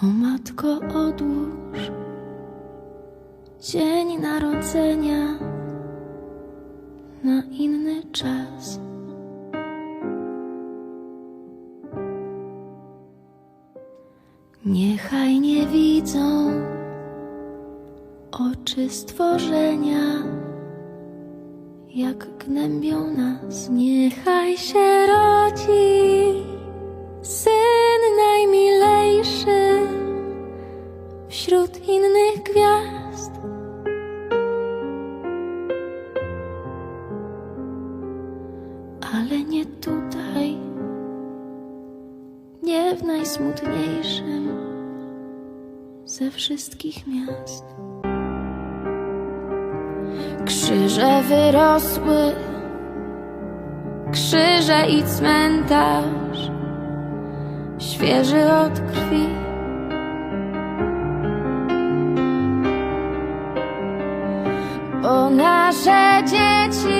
O matko, odłóż dzień narodzenia na inny czas. Niechaj nie widzą oczy stworzenia, jak gnębią nas. Niechaj się rodzi wśród innych gwiazd. Ale nie tutaj, nie w najsmutniejszym ze wszystkich miast. Krzyże wyrosły, krzyże i cmentarz, świeży od krwi. Bo nasze dzieci